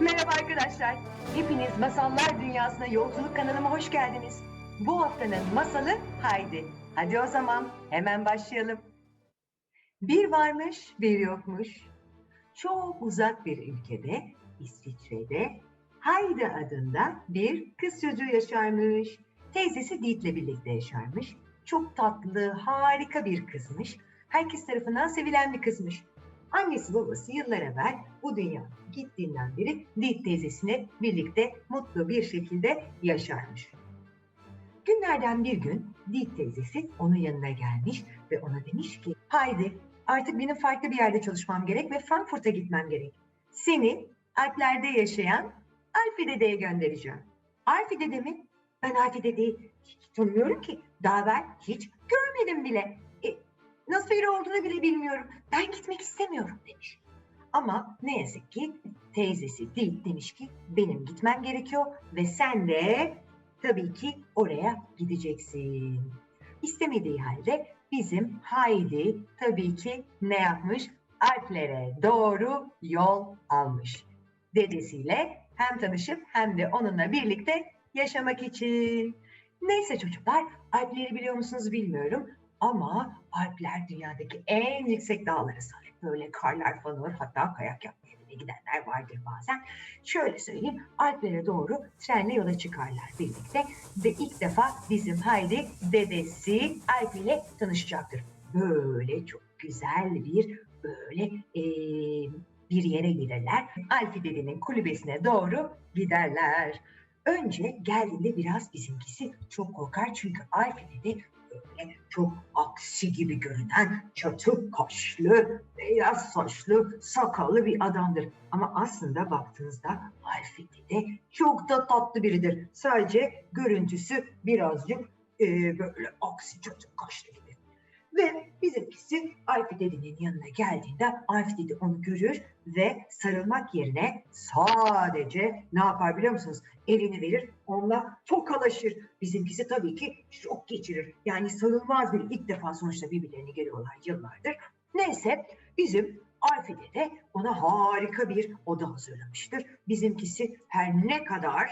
Merhaba arkadaşlar. Hepiniz Masallar Dünyası'na yolculuk kanalıma hoş geldiniz. Bu haftanın masalı Haydi. Hadi o zaman hemen başlayalım. Bir varmış, bir yokmuş. Çok uzak bir ülkede, İsviçre'de Haydi adında bir kız çocuğu yaşarmış. Teyzesi Diet'le birlikte yaşarmış. Çok tatlı, harika bir kızmış. Herkes tarafından sevilen bir kızmış. Annesi babası yıllar evvel bu dünya gittiğinden beri Diet teyzesine birlikte mutlu bir şekilde yaşarmış. Günlerden bir gün Diet teyzesi onun yanına gelmiş ve ona demiş ki haydi artık benim farklı bir yerde çalışmam gerek ve Frankfurt'a gitmem gerek. Seni Alplerde yaşayan Alfi dedeye göndereceğim. Alfi dede mi? Ben Alfi dedeyi hiç tanımıyorum ki. Daha ben hiç görmedim bile. Nasıl biri olduğunu bile bilmiyorum. Ben gitmek istemiyorum demiş. Ama ne yazık ki teyzesi değil demiş ki benim gitmem gerekiyor ve sen de tabii ki oraya gideceksin. İstemediği halde bizim Haydi tabii ki ne yapmış? Alplere doğru yol almış. Dedesiyle hem tanışıp hem de onunla birlikte yaşamak için. Neyse çocuklar, Alpleri biliyor musunuz bilmiyorum ama Alpler dünyadaki en yüksek dağlara sahip. Böyle karlar falan olur. Hatta kayak yapmaya bile gidenler vardır bazen. Şöyle söyleyeyim. Alplere doğru trenle yola çıkarlar birlikte. Ve ilk defa bizim Haydi dedesi Alp ile tanışacaktır. Böyle çok güzel bir böyle eee, bir yere giderler. Alfi dedenin kulübesine doğru giderler. Önce geldiğinde biraz bizimkisi çok korkar çünkü Alfi dede böyle çok aksi gibi görünen çatık kaşlı, beyaz saçlı, sakallı bir adamdır. Ama aslında baktığınızda Alfi dede çok da tatlı biridir. Sadece görüntüsü birazcık e, böyle aksi çatık kaşlı gibi. Ve bizimkisi Alfi dedenin yanına geldiğinde Alfi dede onu görür ve sarılmak yerine sadece ne yapar biliyor musunuz? Elini verir, onunla tokalaşır. Bizimkisi tabii ki şok geçirir. Yani sarılmaz bir ilk defa sonuçta birbirlerini görüyorlar yıllardır. Neyse bizim Alfi dede ona harika bir oda hazırlamıştır. Bizimkisi her ne kadar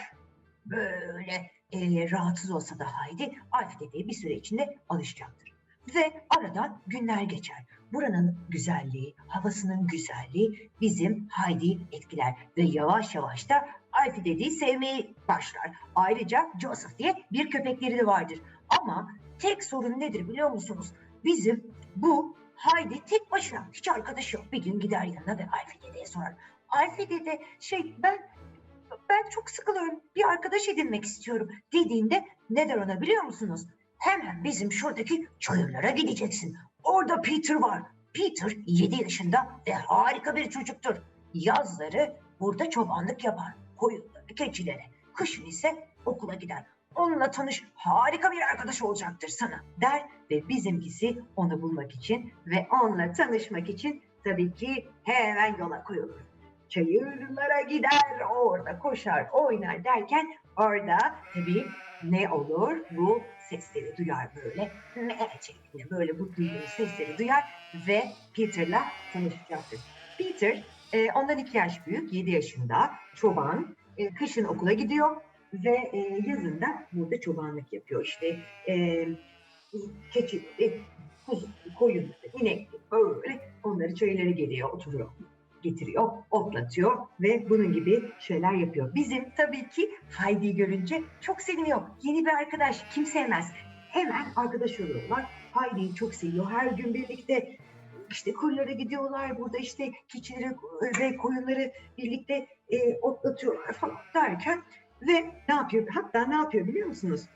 böyle e, rahatsız olsa da Haydi Alfi dedeye bir süre içinde alışacaktır. Ve aradan günler geçer. Buranın güzelliği, havasının güzelliği bizim Heidi'yi etkiler ve yavaş yavaş da Alfie dediği sevmeyi başlar. Ayrıca Joseph diye bir köpekleri de vardır. Ama tek sorun nedir biliyor musunuz? Bizim bu Heidi tek başına hiç arkadaş yok. Bir gün gider yanına ve Alfie dedeye sorar. Alfie dede şey ben ben çok sıkılıyorum bir arkadaş edinmek istiyorum dediğinde ne der ona biliyor musunuz? Hemen bizim şuradaki çayırlara gideceksin. Orada Peter var. Peter 7 yaşında ve harika bir çocuktur. Yazları burada çobanlık yapar. Koyunları, keçilere. Kışın ise okula gider. Onunla tanış, harika bir arkadaş olacaktır sana der ve bizimkisi onu bulmak için ve onunla tanışmak için tabii ki hemen yola koyulur. Çayırlara gider, orada koşar, oynar derken orada tabii ne olur? Bu sesleri duyar böyle. Ne şeklinde böyle bu duyduğu sesleri duyar ve Peter'la tanışacaktır. Peter e, ondan iki yaş büyük, 7 yaşında, çoban, e, kışın okula gidiyor ve e, yazın da burada çobanlık yapıyor. İşte e, keçi, e, kuzu, koyun, inek böyle onları çayırlara geliyor, oturuyor getiriyor, otlatıyor ve bunun gibi şeyler yapıyor. Bizim tabii ki Heidi'yi görünce çok seviniyor. Yeni bir arkadaş kim sevmez. Hemen arkadaş oluyorlar. Heidi'yi çok seviyor. Her gün birlikte işte koylara gidiyorlar. Burada işte keçileri ve koyunları birlikte e, otlatıyorlar falan derken ve ne yapıyor? Hatta ne yapıyor biliyor musunuz?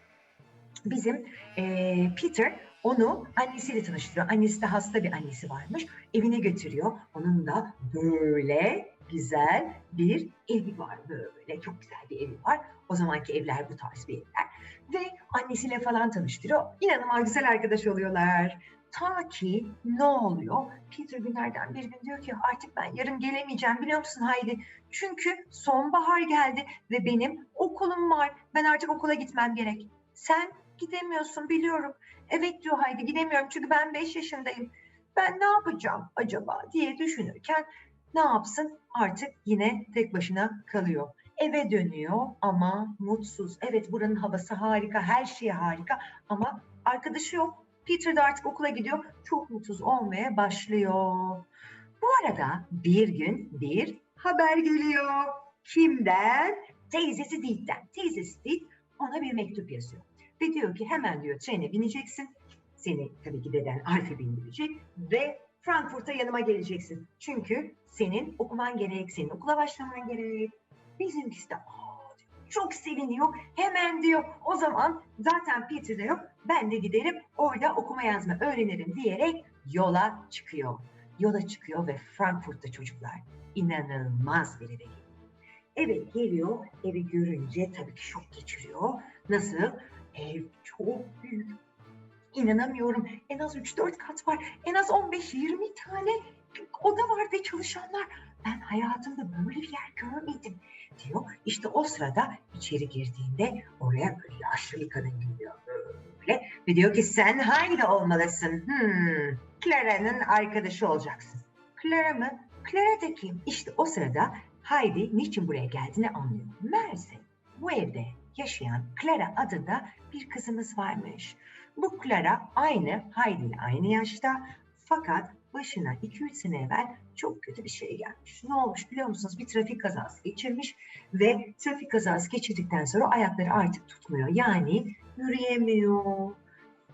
Bizim e, Peter onu annesiyle tanıştırıyor. Annesi de hasta bir annesi varmış. Evine götürüyor. Onun da böyle güzel bir evi var böyle. Çok güzel bir evi var. O zamanki evler bu tarz bir evler. Ve annesiyle falan tanıştırıyor. İnanılmaz güzel arkadaş oluyorlar. Ta ki ne oluyor? Peter günlerden bir gün diyor ki artık ben yarın gelemeyeceğim biliyor musun Haydi? Çünkü sonbahar geldi ve benim okulum var. Ben artık okula gitmem gerek. Sen gidemiyorsun biliyorum. Evet diyor Haydi gidemiyorum çünkü ben 5 yaşındayım. Ben ne yapacağım acaba diye düşünürken ne yapsın? Artık yine tek başına kalıyor. Eve dönüyor ama mutsuz. Evet buranın havası harika, her şey harika ama arkadaşı yok. Peter de artık okula gidiyor. Çok mutsuz olmaya başlıyor. Bu arada bir gün bir haber geliyor. Kimden? Teyzesi Deed'den. Teyzesi Deed ona bir mektup yazıyor. Ve diyor ki hemen diyor trene bineceksin. Seni tabii ki deden Alf'e bindirecek ve Frankfurt'a yanıma geleceksin. Çünkü senin okuman gerek, senin okula başlaman gerek. Bizimkisi de "Aa," çok seviniyor. Hemen diyor o zaman zaten Peter de yok. Ben de giderim orada okuma yazma öğrenirim diyerek yola çıkıyor. Yola çıkıyor ve Frankfurt'ta çocuklar inanılmaz bir eve geliyor. Eve geliyor, evi görünce tabii ki şok geçiriyor. Nasıl? Ev çok büyük. İnanamıyorum. En az 3-4 kat var. En az 15-20 tane oda var ve çalışanlar. Ben hayatımda böyle bir yer görmedim diyor. İşte o sırada içeri girdiğinde oraya böyle yaşlı bir kadın geliyor böyle. Ve diyor ki sen Haydi olmalısın. Hmm, Clara'nın arkadaşı olacaksın. Clara mı? Clara da kim? İşte o sırada Heidi niçin buraya geldiğini anlıyor. Meğerse bu evde yaşayan Clara adında bir kızımız varmış. Bu Clara aynı Heidi ile aynı yaşta fakat başına 2-3 sene evvel çok kötü bir şey gelmiş. Ne olmuş biliyor musunuz? Bir trafik kazası geçirmiş ve trafik kazası geçirdikten sonra ayakları artık tutmuyor. Yani yürüyemiyor.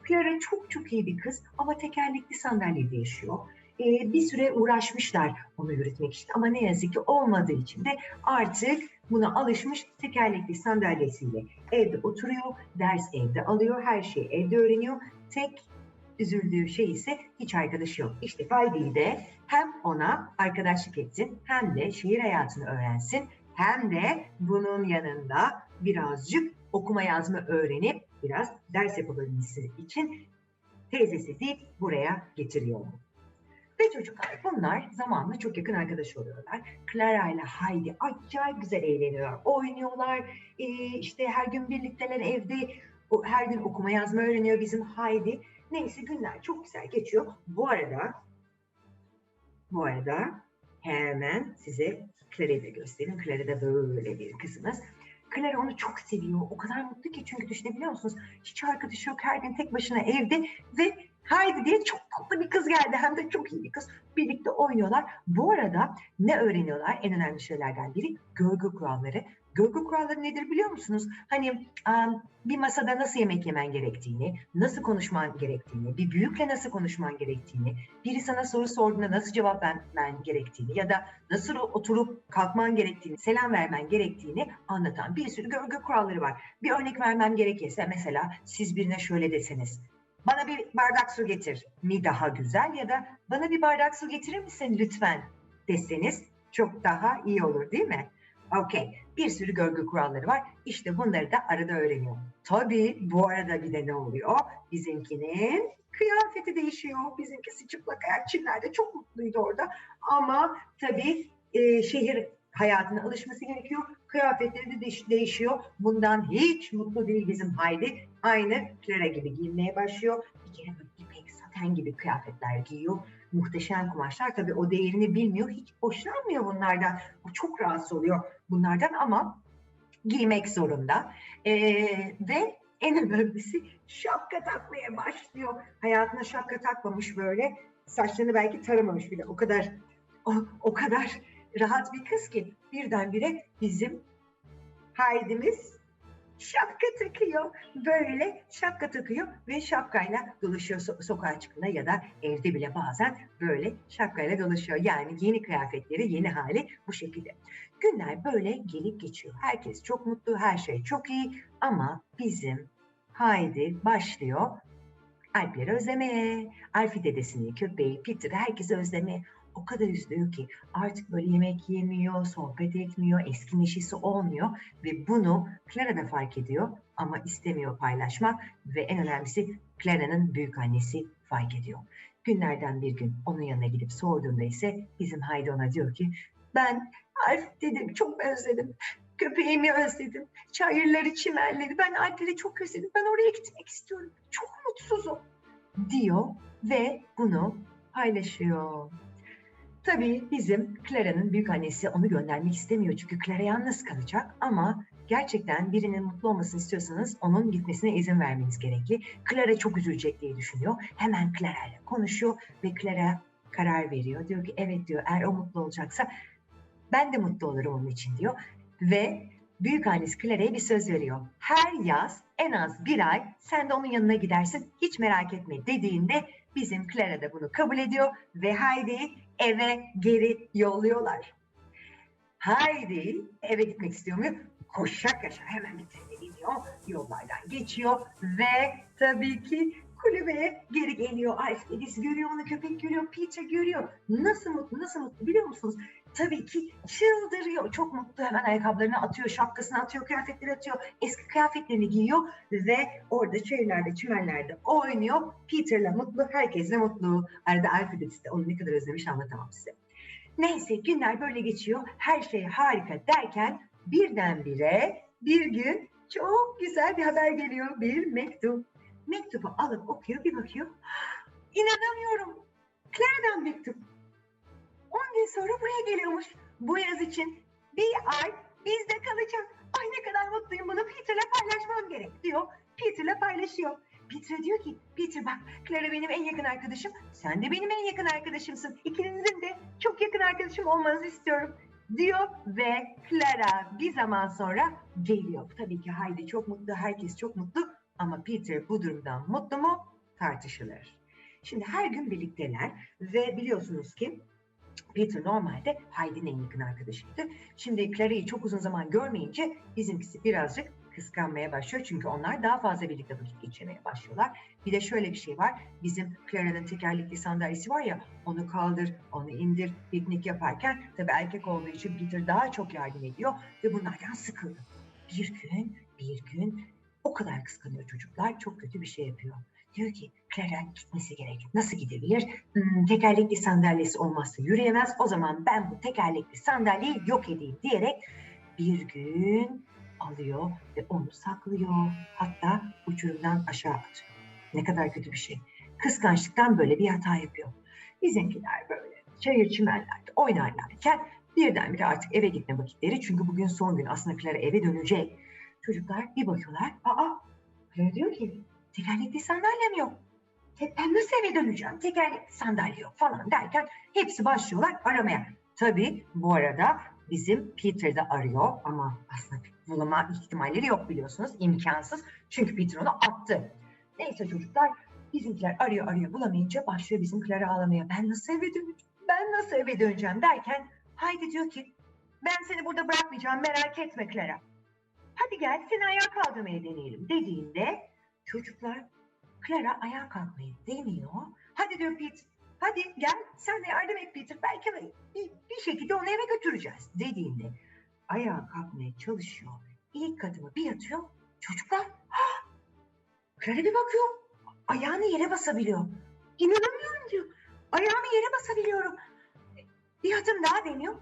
Clara çok çok iyi bir kız ama tekerlekli sandalyede yaşıyor. Ee, bir süre uğraşmışlar onu yürütmek için ama ne yazık ki olmadığı için de artık buna alışmış tekerlekli sandalyesiyle evde oturuyor, ders evde alıyor, her şeyi evde öğreniyor. Tek üzüldüğü şey ise hiç arkadaşı yok. İşte Faydi'yi de hem ona arkadaşlık etsin hem de şehir hayatını öğrensin hem de bunun yanında birazcık okuma yazma öğrenip biraz ders yapabilmesi için teyzesi değil buraya getiriyor. Ve çocuklar bunlar zamanla çok yakın arkadaş oluyorlar. Clara ile Heidi acayip güzel eğleniyorlar. Oynuyorlar. Ee, işte her gün birlikteler evde. O, her gün okuma yazma öğreniyor bizim Heidi. Neyse günler çok güzel geçiyor. Bu arada bu arada hemen size Clara'yı da göstereyim. Clara da böyle bir kızımız. Clara onu çok seviyor. O kadar mutlu ki çünkü düşünebiliyor musunuz? Hiç arkadaşı yok. Her gün tek başına evde ve Haydi diye çok tatlı bir kız geldi. Hem de çok iyi bir kız. Birlikte oynuyorlar. Bu arada ne öğreniyorlar? En önemli şeylerden biri gölge kuralları. Gölge kuralları nedir biliyor musunuz? Hani bir masada nasıl yemek yemen gerektiğini, nasıl konuşman gerektiğini, bir büyükle nasıl konuşman gerektiğini, biri sana soru sorduğunda nasıl cevap vermen gerektiğini ya da nasıl oturup kalkman gerektiğini, selam vermen gerektiğini anlatan bir sürü gölge kuralları var. Bir örnek vermem gerekirse mesela siz birine şöyle deseniz, bana bir bardak su getir mi daha güzel ya da bana bir bardak su getirir misin lütfen deseniz çok daha iyi olur değil mi? Okey. Bir sürü görgü kuralları var. İşte bunları da arada öğreniyor. Tabii bu arada bir de ne oluyor? Bizimkinin kıyafeti değişiyor. Bizimkisi çıplak ayak Çinler'de çok mutluydu orada. Ama tabii e, şehir hayatına alışması gerekiyor. Kıyafetleri de değiş- değişiyor. Bundan hiç mutlu değil bizim Haydi. Aynı Clara gibi giyinmeye başlıyor. Bir kere böyle ipek saten gibi kıyafetler giyiyor. Muhteşem kumaşlar. Tabii o değerini bilmiyor. Hiç hoşlanmıyor bunlardan. O çok rahatsız oluyor bunlardan ama giymek zorunda. Ee, ve en önemlisi şapka takmaya başlıyor. Hayatına şapka takmamış böyle. Saçlarını belki taramamış bile. O kadar o, o kadar rahat bir kız ki birdenbire bizim Haydi'miz şapka takıyor. Böyle şapka takıyor ve şapkayla dolaşıyor so- sokağa çıktığında ya da evde bile bazen böyle şapkayla dolaşıyor. Yani yeni kıyafetleri, yeni hali bu şekilde. Günler böyle gelip geçiyor. Herkes çok mutlu, her şey çok iyi ama bizim Haydi başlıyor Alpleri özlemeye, Alfie dedesini, köpeği, Peter'ı herkesi özlemeye. O kadar üzülüyor ki artık böyle yemek yemiyor, sohbet etmiyor, eski neşesi olmuyor ve bunu Clara da fark ediyor ama istemiyor paylaşmak ve en önemlisi Clara'nın büyük annesi fark ediyor. Günlerden bir gün onun yanına gidip sorduğunda ise bizim Haydi ona diyor ki ben Alf dedim çok özledim. Köpeğimi özledim. Çayırları, çimenleri. Ben Alpleri çok özledim. Ben oraya gitmek istiyorum. Çok mutsuzum diyor ve bunu paylaşıyor. Tabii bizim Clara'nın büyük annesi onu göndermek istemiyor çünkü Clara yalnız kalacak ama gerçekten birinin mutlu olmasını istiyorsanız onun gitmesine izin vermeniz gerekli. Clara çok üzülecek diye düşünüyor. Hemen Clara ile konuşuyor ve Clara karar veriyor. Diyor ki evet diyor eğer o mutlu olacaksa ben de mutlu olurum onun için diyor. Ve büyük annesi Clara'ya bir söz veriyor. Her yaz en az bir ay sen de onun yanına gidersin hiç merak etme dediğinde bizim Clara da bunu kabul ediyor ve Heidi'yi eve geri yolluyorlar. Heidi eve gitmek istiyor mu? Koşa koşa hemen bir trene biniyor, yollardan geçiyor ve tabii ki kulübeye geri geliyor. Arif dedesi görüyor onu, köpek görüyor, Peter görüyor. Nasıl mutlu, nasıl mutlu biliyor musunuz? Tabii ki çıldırıyor. Çok mutlu hemen ayakkabılarını atıyor, şapkasını atıyor, kıyafetleri atıyor. Eski kıyafetlerini giyiyor ve orada çayırlarda, çimenlerde oynuyor. Peter'la mutlu, herkesle mutlu. Arada Alfred de onu ne kadar özlemiş anlatamam size. Neyse günler böyle geçiyor. Her şey harika derken birdenbire bir gün çok güzel bir haber geliyor. Bir mektup. Mektubu alıp okuyor bir bakıyor. İnanamıyorum. Claire'den mektup. 10 gün sonra buraya geliyormuş. Bu yaz için bir ay bizde kalacak. Ay ne kadar mutluyum bunu Peter'la paylaşmam gerek diyor. Peter'la paylaşıyor. Peter diyor ki Peter bak Clara benim en yakın arkadaşım. Sen de benim en yakın arkadaşımsın. İkinizin de çok yakın arkadaşım olmanızı istiyorum diyor ve Clara bir zaman sonra geliyor. Tabii ki Heidi çok mutlu, herkes çok mutlu ama Peter bu durumdan mutlu mu tartışılır. Şimdi her gün birlikteler ve biliyorsunuz ki Peter normalde Heidi'nin en yakın arkadaşıydı. Şimdi Clara'yı çok uzun zaman görmeyince bizimkisi birazcık kıskanmaya başlıyor. Çünkü onlar daha fazla birlikte vakit geçirmeye başlıyorlar. Bir de şöyle bir şey var. Bizim Clara'nın tekerlekli sandalyesi var ya onu kaldır, onu indir, piknik yaparken tabii erkek olduğu için Peter daha çok yardım ediyor ve bunlardan sıkıldı. Bir gün, bir gün o kadar kıskanıyor çocuklar. Çok kötü bir şey yapıyor. Diyor ki Clara gitmesi gerek. Nasıl gidebilir? Hmm, tekerlekli sandalyesi olmazsa yürüyemez. O zaman ben bu tekerlekli sandalyeyi yok edeyim diyerek bir gün alıyor ve onu saklıyor. Hatta uçurumdan aşağı atıyor. Ne kadar kötü bir şey. Kıskançlıktan böyle bir hata yapıyor. Bizimkiler böyle çayır çimenlerde oynarlarken birdenbire artık eve gitme vakitleri. Çünkü bugün son gün aslında Clara eve dönecek. Çocuklar bir bakıyorlar. Aa Clara diyor ki tekerlekli sandalyem yok. Ben nasıl eve döneceğim? Tekerlekli sandalye yok falan derken hepsi başlıyorlar aramaya. Tabii bu arada bizim Peter de arıyor ama aslında bulama ihtimalleri yok biliyorsunuz. imkansız. Çünkü Peter onu attı. Neyse çocuklar bizimkiler arıyor arıyor bulamayınca başlıyor bizim Clara ağlamaya. Ben nasıl eve döneceğim? Ben nasıl eve döneceğim derken Haydi diyor ki ben seni burada bırakmayacağım merak etme Clara. Hadi gel seni ayağa kaldırmaya deneyelim dediğinde çocuklar Clara ayağa kalkmayı deniyor. Hadi diyor Pete hadi gel sen de yardım et Peter belki bir, bir şekilde onu eve götüreceğiz dediğinde ayağa kalkmaya çalışıyor. İlk adımı bir atıyor. Çocuklar ha! Clara bir bakıyor. Ayağını yere basabiliyor. İnanamıyorum diyor. Ayağımı yere basabiliyorum. Bir adım daha deniyor.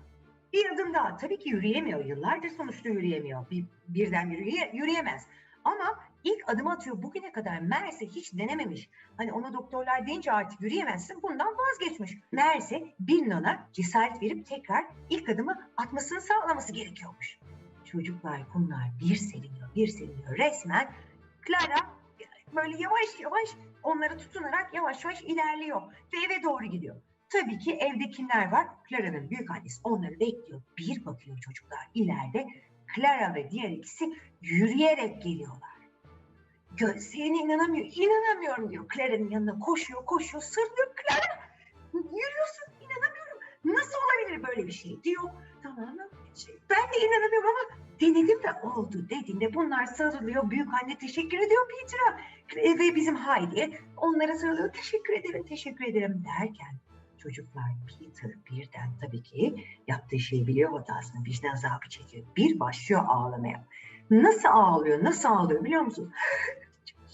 Bir adım daha. Tabii ki yürüyemiyor. Yıllardır sonuçta yürüyemiyor. Bir, birden yürüye, yürüyemez. Ama ilk adım atıyor. Bugüne kadar meğerse hiç denememiş. Hani ona doktorlar deyince artık yürüyemezsin. Bundan vazgeçmiş. Meğerse bir nana cesaret verip tekrar ilk adımı atmasını sağlaması gerekiyormuş. Çocuklar bunlar bir seviniyor, bir seviniyor. Resmen Clara böyle yavaş yavaş onları tutunarak yavaş yavaş ilerliyor ve eve doğru gidiyor. Tabii ki evde kimler var? Clara'nın büyük annesi onları bekliyor. Bir bakıyor çocuklar ileride Clara ve diğer ikisi yürüyerek geliyorlar. Gözlerine inanamıyor. İnanamıyorum diyor. Clara'nın yanına koşuyor, koşuyor, sırlıyor. Clara yürüyorsun, inanamıyorum. Nasıl olabilir böyle bir şey diyor. Tamam? Şey, ben de inanamıyorum ama denedim de oldu dediğinde bunlar sarılıyor. Büyük anne teşekkür ediyor Peter'a. Ve bizim Heidi onlara sarılıyor. Teşekkür ederim, teşekkür ederim derken çocuklar Peter birden tabii ki yaptığı şeyi biliyor hatasını vicdan azabı çekiyor. Bir başlıyor ağlamaya. Nasıl ağlıyor, nasıl ağlıyor biliyor musun?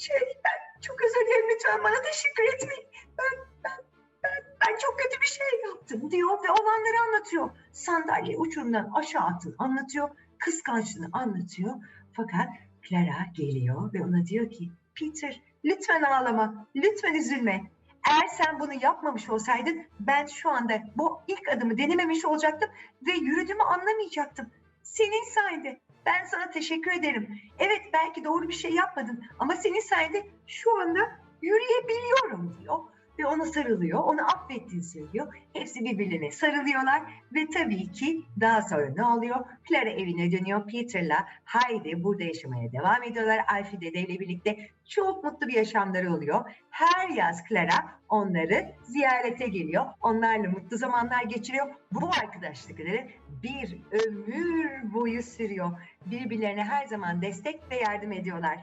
Şey ben çok özür dilerim lütfen bana teşekkür etmeyin. Ben, ben, ben, ben çok kötü bir şey yaptım diyor ve olanları anlatıyor. Sandalye uçurumdan aşağı attın anlatıyor. Kıskançlığını anlatıyor. Fakat Clara geliyor ve ona diyor ki Peter lütfen ağlama, lütfen üzülme. Eğer sen bunu yapmamış olsaydın ben şu anda bu ilk adımı denememiş olacaktım ve yürüdüğümü anlamayacaktım. Senin sayende. Ben sana teşekkür ederim. Evet belki doğru bir şey yapmadın ama senin sayende şu anda yürüyebiliyorum diyor. Ve ona sarılıyor, onu affettiğini söylüyor. Hepsi birbirlerine sarılıyorlar ve tabii ki daha sonra ne oluyor? Clara evine dönüyor. Peter'la Heidi burada yaşamaya devam ediyorlar. Alfie dede ile birlikte çok mutlu bir yaşamları oluyor. Her yaz Clara onları ziyarete geliyor. Onlarla mutlu zamanlar geçiriyor. Bu arkadaşlıkları bir ömür boyu sürüyor. Birbirlerine her zaman destek ve yardım ediyorlar.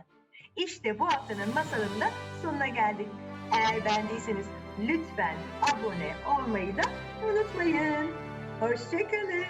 İşte bu haftanın masalında sonuna geldik. Eğer beğendiyseniz lütfen abone olmayı da unutmayın. Hoşçakalın.